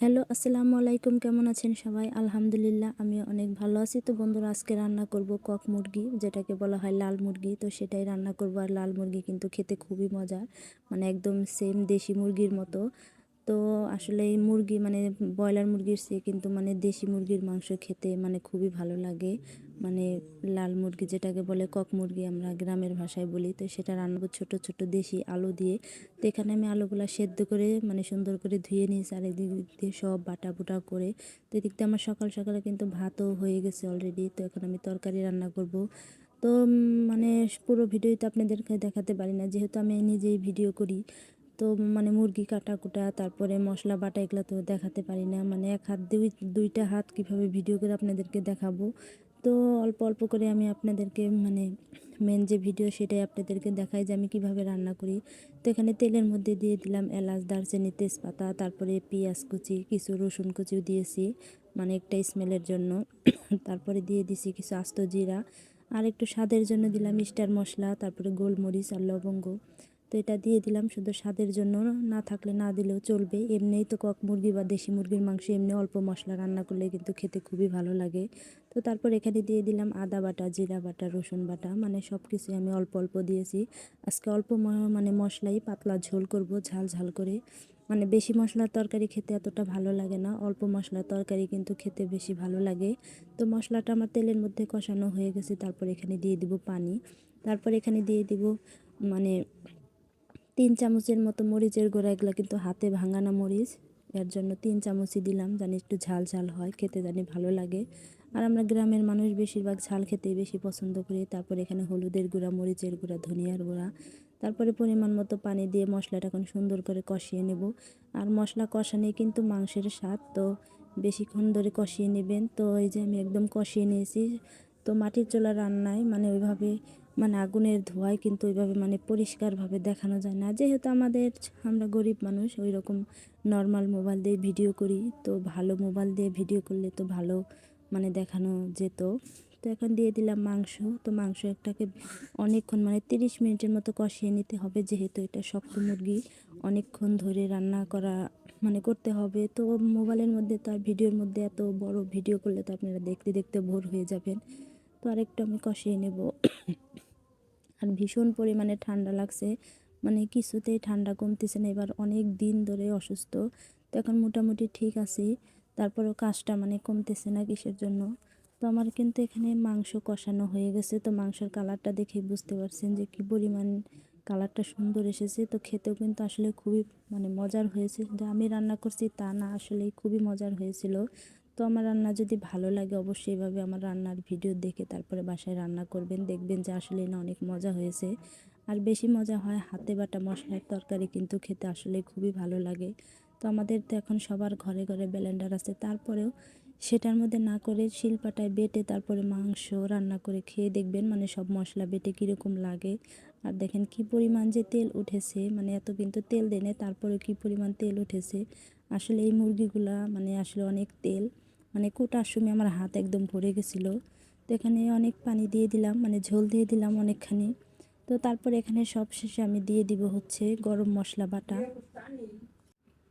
Hello, আসসালামু আলাইকুম। কেমন আছেন সবাই? আলহামদুলিল্লাহ আমি অনেক ভালো আছি। তো বন্ধুরা, আজকে রান্না করব কক মুরগি, যেটাকে বলা হয় লাল মুরগি। তো সেটাই রান্না করব। আর লাল মুরগি কিন্তু খেতে খুবই মজা মানে একদম সেম দেশি মুরগির মতো। তো আসলে মুরগি মানে ব্রয়লার মুরগির চেয়ে কিন্তু মানে দেশি মুরগির মাংস খেতে মানে খুবই ভালো লাগে। মানে লাল মুরগি যেটাকে বলে কক মুরগি আমরা গ্রামের ভাষায় বলি, তো সেটা রান্নাবো ছোট ছোট দেশি আলু দিয়ে। তো এখানে আমি আলুগুলো সেদ্ধ করে মানে সুন্দর করে ধুয়ে নিয়েছি আর এদিক দিয়ে সব বাটা বুটা করে। তো এদিক দিয়ে আমার সকাল, সকালে কিন্তু ভাতও হয়ে গেছে অলরেডি তো এখন আমি তরকারি রান্না করব। তো মানে পুরো ভিডিওতে আপনাদেরকে দেখাতে পারি না, যেহেতু আমি নিজেই ভিডিও করি। তো মানে মুরগি কাটা কুটা তারপরে মশলা, বাটা এগুলো তো দেখাতে পারি না। মানে এক হাত দুই, দুইটা হাত কীভাবে ভিডিও করে আপনাদেরকে দেখাবো? তো অল্প অল্প করে আমি আপনাদেরকে মানে মেন যে ভিডিও সেটাই আপনাদেরকে দেখাই যে আমি কীভাবে রান্না করি। তো এখানে তেলের মধ্যে দিয়ে দিলাম এলাচ, দারচিনি, তেজপাতা, তারপরে পেঁয়াজ কুচি, কিছু রসুন কুচিও দিয়েছি মানে একটা স্মেলের জন্য। তারপরে দিয়ে দিছি কিছু আস্ত জিরা। আর একটু স্বাদের জন্য দিলাম স্টার মশলা, তারপরে গোলমরিচ আর লবঙ্গ। তো এটা দিয়ে দিলাম শুধু স্বাদের জন্য, না থাকলে না দিলেও চলবে। এমনিই তো কক মুরগি বা দেশি মুরগির মাংস এমনি অল্প মশলা রান্না করলে কিন্তু খেতে খুবই ভালো লাগে। তো তারপর এখানে দিয়ে দিলাম আদা বাটা, জিরা বাটা, রসুন বাটা মানে সব কিছু আমি অল্প অল্প দিয়েছি। আজকে অল্প মানে মশলাই, পাতলা ঝোল করব ঝাল ঝাল করে। মানে বেশি মশলার তরকারি খেতে এতটা ভালো লাগে না, অল্প মশলার তরকারি কিন্তু খেতে বেশি ভালো লাগে। তো মশলাটা আমার তেলের মধ্যে কষানো হয়ে গেছে, তারপর এখানে দিয়ে দিব পানি। তারপর এখানে দিয়ে দিব মানে তিন চামচের মতো মরিচের গোড়া, এগুলো কিন্তু হাতে ভাঙানো মরিচ। এর জন্য তিন চামচই দিলাম, জানি একটু ঝাল ঝাল হয়, খেতে জানি ভালো লাগে। আর আমরা গ্রামের মানুষ বেশিরভাগ ঝাল খেতেই বেশি পছন্দ করি। তারপর এখানে হলুদের গুঁড়া, মরিচের গুঁড়া, ধনিয়ার গুঁড়া। তারপরে পরিমাণ মতো পানি দিয়ে মশলাটা এখন সুন্দর করে কষিয়ে নেব। আর মশলা কষানে কিন্তু মাংসের স্বাদ, তো বেশিক্ষণ ধরে কষিয়ে নেবেন। তো এই যে আমি একদম কষিয়ে নিয়েছি তো মাটির চোলা রান্নায় মানে ওইভাবে মানে আগুনের ধোঁয়ায় কিন্তু ওইভাবে মানে পরিষ্কারভাবে দেখানো যায় না। যেহেতু আমাদের আমরা গরিব মানুষ ওই রকম নর্মাল মোবাইল দিয়ে ভিডিও করি, তো ভালো মোবাইল দিয়ে ভিডিও করলে তো ভালো মানে দেখানো যেত। তো এখন দিয়ে দিলাম মাংস, তো মাংস একটাকে অনেকক্ষণ মানে তিরিশ মিনিটের মতো কষিয়ে নিতে হবে, যেহেতু এটা শক্ত মুরগি, অনেকক্ষণ ধরে রান্না করা মানে করতে হবে। তো মোবাইলের মধ্যে তো আর ভিডিওর মধ্যে এত বড় ভিডিও করলে তো আপনারা দেখতে দেখতে ভোর হয়ে যাবেন। তো আরেকটু আমি কষিয়ে নেব। আর ভীষণ পরিমাণে ঠান্ডা লাগছে। মানে কিছুতেই ঠান্ডা কমতেছে না। এবার অনেক দিন ধরে অসুস্থ। তো এখন মোটামুটি ঠিক আছি। তারপরেও কাজটা মানে কমতেছে না কিসের জন্য। তো আমার কিন্তু এখানে মাংস কষানো হয়ে গেছে। তো মাংসের কালারটা দেখে বুঝতে পারছেন যে কী পরিমাণ কালারটা সুন্দর এসেছে। তো খেতেও কিন্তু আসলে খুবই মানে মজার হয়েছে। যে আমি রান্না করছি তা না, আসলেই খুবই মজার হয়েছিল। তো আমার রান্না যদি ভালো লাগে অবশ্যই এভাবে আমার রান্নার ভিডিও দেখে তারপরে বাসায় রান্না করবেন। দেখবেন যে আসলে না অনেক মজা হয়েছে। আর বেশি মজা হয় হাতে বাটা মশলার তরকারি কিন্তু খেতে আসলে খুবই ভালো লাগে। তো আমাদের তো এখন সবার ঘরে ঘরে ব্লেন্ডার আছে। তারপরেও সেটার মধ্যে না করে শিলপাটায় বেটে তারপরে মাংস রান্না করে খেয়ে দেখবেন মানে সব মশলা বেটে কীরকম লাগে। আর দেখেন কি পরিমাণ যে তেল উঠেছে মানে এত কিন্তু তেল দেনে তারপরে কি পরিমাণ তেল উঠেছে। আসলে এই মুরগিগুলা মানে আসলে অনেক তেল। মানে কোটার সময় আমার হাত একদম ভরে গেছিল। তো এখানে অনেক পানি দিয়ে দিলাম মানে ঝোল দিয়ে দিলাম অনেকখানি। তো তারপর এখানে সব শেষে আমি দিয়ে দিব হচ্ছে গরম মশলা বাটা।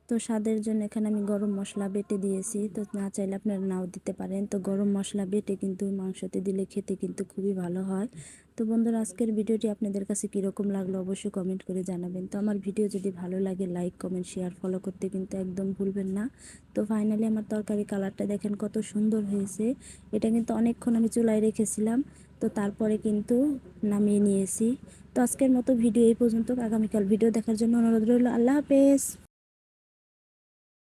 তো স্বাদের জন্য এখানে আমি গরম মশলা বেটে দিয়েছি। তো না চাইলে আপনারা নাও দিতে পারেন। তো গরম মশলা বেটে কিন্তু মাংসতে দিলে খেতে কিন্তু খুবই ভালো হয়। তো বন্ধুরা, আজকের ভিডিওটি আপনাদের কাছে কীরকম লাগল অবশ্যই কমেন্ট করে জানাবেন। তো আমার ভিডিও যদি ভালো লাগে লাইক কমেন্ট শেয়ার ফলো করতে কিন্তু একদম ভুলবেন না। তো ফাইনালি আমার তরকারি কালারটা দেখেন কত সুন্দর হয়েছে। এটা কিন্তু অনেকক্ষণ আমি চুলায় রেখেছিলাম। তো তারপরে কিন্তু নামিয়ে নিয়েছি। তো আজকের মতো ভিডিও এই পর্যন্ত। আগামীকাল ভিডিও দেখার জন্য অনুরোধ রইল। আল্লাহ হাফেজ।